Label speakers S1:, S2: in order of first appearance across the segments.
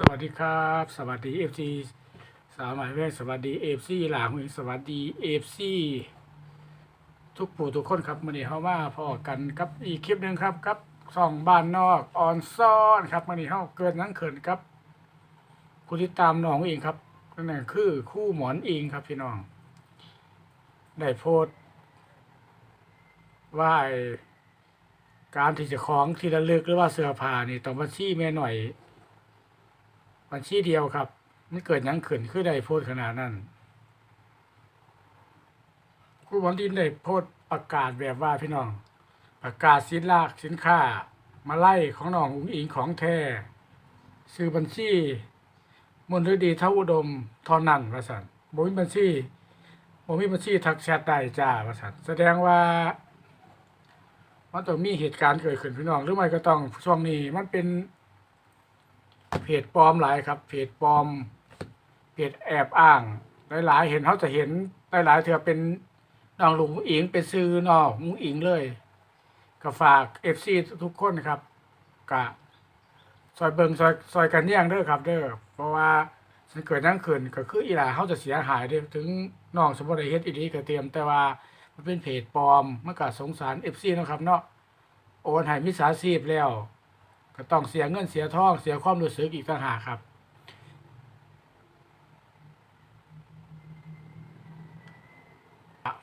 S1: สวัสดีครับ สวัสดีเอฟซีสาวหมายแม่สวัสดีเอฟซีหลางสวัสดีเอฟซีทุกผู้ทุกคนครับมื่อนี้เขามาพอกันกับอีกคลิปหนึ่งครับกับสองบ้านนอกออนซ่อนครับมื่อนี้เขาเกิดหนังเขินครับคุณที่ตามน้องเองครับนั่นคือคู่หมอนเองครับพี่น้อง ได้โพสว่าการที่จะคล้องที่ระลึกหรือว่าเสื้อผ้านี่ต้องมาชี้แม่หน่อย บัญชีเดียวครับ มันเกิดยังขึ้นคือได้โพสขนาดนั้นครูบอลดินได้โพสประกาศแบบว่าพี่น้อง ประกาศสินลากสินค้า มาไล่ของน้องอุ๋งอิงของแท้ซื้อบัญชีมนฤดีเท่าอุดมทอนั่นว่าสันบ่มีบัญชีบ่มีบัญชีทักแชทได้จ้าว่าสันแสดงว่ามันต้องมีเหตุการณ์เกิดขึ้นพี่น้อง หรือไม่ก็ต้องช่วงนี้มันเป็น เพจปลอมหลายครับเพจปลอมเพจแอบอ้าง หลายๆ เห็นเขาจะเห็นหลายๆเธอเป็นน้องลุงอิงเป็นซื้อนองลุงอิงเลยก็ฝากเอฟซีทุกคนครับกะซอยเบิงซอยซอยกันเนียงเด้อครับเด้อเพราะว่ามันเกิดนั่งขืนก็คืออีหลาเขาจะเสียหายเด้อถึงน้องสมบูรณ์เฮ็ดอีดีก็เตรียม แต่ว่ามันเป็นเพจปลอมมันก็สงสารเอฟซีนะครับเนาะโอนให้มิจฉาชีพแล้ว ก็ต้องเสียเงินเสียทองเสียความรู้สึกอีกต่างหากครับ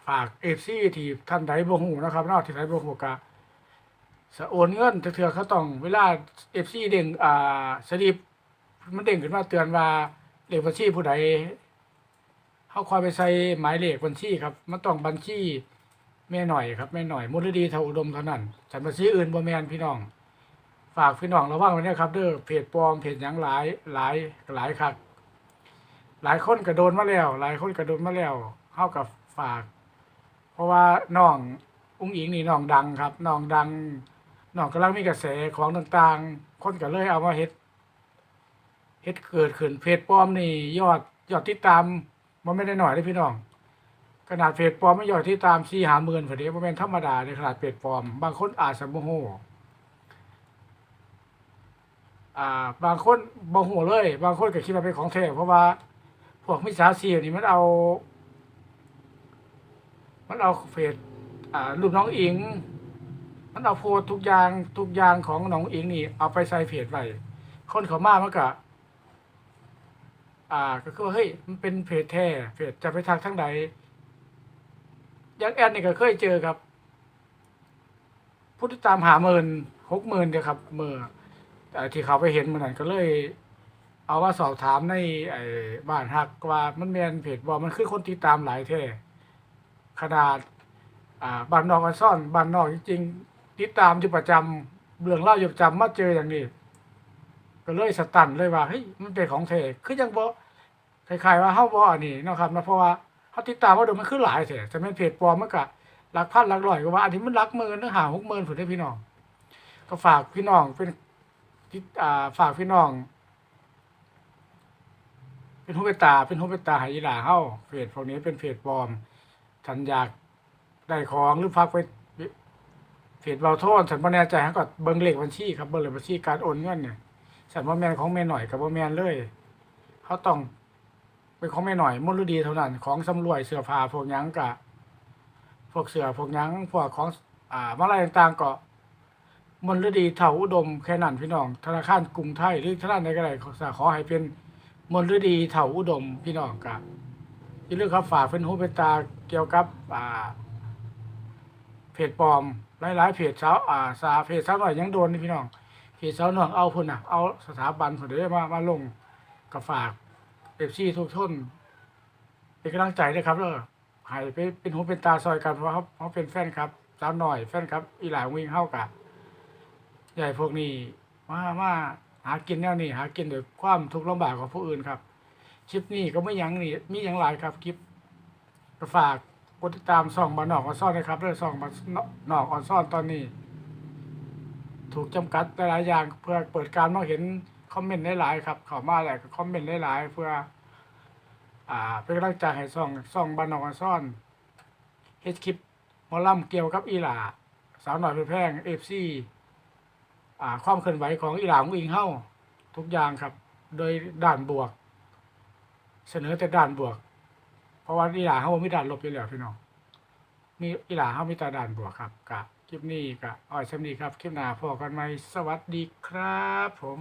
S1: ฝากเอฟซีที่ท่านใดบ่ฮู้นะครับนอกที่ใดบ่ฮู้ก็สะโอนเงินเถื่อเขาต้องเวลาเอฟซีเด้งอ่าสลิปมันเด้งขึ้นมาเตือนว่าเลขบัญชีผู้ใดเฮาคอยไปใส่หมายเลขบัญชีครับมันต้องบัญชีแม่หน่อยครับแม่หน่อยมูลดีเท่าอุดมเท่านั้นฉันบัญชีอื่นบ่แมนพี่น้อง ฝากพี่น้องระวังไว้นะครับ เด้อเพจปลอมเพจหยังหลายหลายหลายครับหลายคนก็โดนมาแล้ว หลายคนก็โดนมาแล้วเฮากับฝาก เพราะว่าน้องอุ้งอิงนี่น้องดังครับน้องดังน้องกำลังมีกระแสของต่างๆ คนก็เลยเอามาเฮ็ดเฮ็ดเกิดขึ้นเพจปลอมนี่ ยอดยอดติดตามมันไม่ได้หน่อยเลยพี่น้อง ขนาดเพจปลอมไม่ยอดที่ตามสี่หาหมื่นพอดีมันเป็นธรรมดาในขนาดเพจปลอม บางคนอาจจะโมโห อ่าบางคนบ่หัวเลย บางคนก็คิดว่าเป็นของแท้เพราะว่า พวกมิจฉาชีพนี่มันเอา มันเอาเฟซอ่ารูปน้องอิง มันเอาโพสทุกอย่างทุกอย่างของน้องอิงนี่ เอาไปใส่เพจไว้คนเขามามันก็อ่า ก็คือว่าเฮ้ยมันเป็นเพจแท้เพจจะไปทางทั้งใดยังแอดนี่ก็เคยเจอครับผู้ที่ตามหาหมื่นหกหมื่นเดียครับเมื่อ ที่เขาไปเห็นมันนั้นก็เลย เอาว่าสอบถามในไอ้บ้านฮักว่ามันแมนเพจบอกมันคือคนติดตามหลายแท้ขนาด อ่าบ้านนอกกันซ่อนบ้านนอกจริงๆติดตามอยู่ประจำเรื่องเล่าอยู่ประจำมาเจออย่างนี้ก็เลยสตันเลยว่าเฮ้ยมันเป็นของแท้คือยังบ่คล้ายๆว่าเฮาบ่อันนี้นะครับนะเพราะว่าเฮาติดตามว่าเดูมันคือหลายแท้แต่แม่นเพจปลอมมันก็หลักพันหลักร้อยก็ว่าอันนี้มันหลักหมื่นนึงหาหกหมื่นพุ่นเด้พี่น้อง ก็ฝากพี่น้องเป็น ที่อ่าฝากพี่น้อง เป็นหูเป็นตา เป็นหูเป็นตาหอีหลาเฮาเพจพวกนี้เป็นเพจปลอมฉันอยากได้ของหรือพักไปเพจเบาโทษฉันบ่แน่ใจฮะก็เบิ่งเลขบัญชีครับเบิ่งเลขบัญชีการโอนเงินเนี่ยฉันว่าแมนของแม่หน่อยกับบ่แมนเลยเขาต้องเป็นของแม่หน่อยมลดีเท่านั้น ของสำรวยเสื้อผ้าพวกยังกะพวกเสื้อพวกยังพวกของ อ่ามาลายต่างๆก็ มนฤดีเถาอุดมแค่นั้นพี่น้อง ธนาคารกรุงไทยหรือธนาคารใดก็ได้ขอขอให้เป็นมนฤดีเถาอุดมพี่น้องกับอย่าลืมครับฝากเป็นหูเป็นตาเกี่ยวกับอ่าเพจปลอมหลายๆเพจเช้าอ่าสาเพจเช้าหน่อยยังโดนนี่พี่น้องเพจเช้าหน่อยเอาพุ่นอะเอาสถาบันผลเด้มามาลงกับฝากเอฟซีทุกท่นเป็นกำลังใจด้วยครับเด้อให้เป็นเป็นหูเป็นตาซอยกันเพราะเขาเขาเป็นแฟนครับสาวหน่อยแฟนครับ อีหลาวิ่งเข้ากับ ใหญ่พวกนี้มามาหากินแนวนี้หากินโดยความทุกข์ลำบากของผู้อื่นครับ คลิปนี้ก็ไม่ยั้งนี่มีอย่างหลายครับคลิปก็ฝากกดติดตามส่องบานนอกออนซ่อนนะครับเรื่องส่องบานนอกออนซ่อนตอนนี้ ถูกจำกัดหลายอย่างเพื่อเปิดการมองเห็นคอมเมนต์หลายๆครับเข้ามาแหละก็คอมเมนต์หลายๆเพื่อ อ่าเป็นกำลังใจให้ส่องส่องบานนอกออนซ่อนเฮ็ดคลิปมอลำเกี่ยวกับอีหลาสาวหน่อยเพื่อแพร่งเอฟซีอ่า ความเคลื่อนไหวของอิหลานองอิงเฮ้าทุกอย่างครับ โดยด่านบวก เสนอแต่ด่านบวก เพราะว่าอิหลาเฮาไม่ด่านลบอยู่แล้วพี่น้องมีอิหลาเฮามีแต่ด่านบวกครับกับคลิปนี้กับอ้อยสำนีครับคลิปหน้าพอกันไหมสวัสดีครับ ผม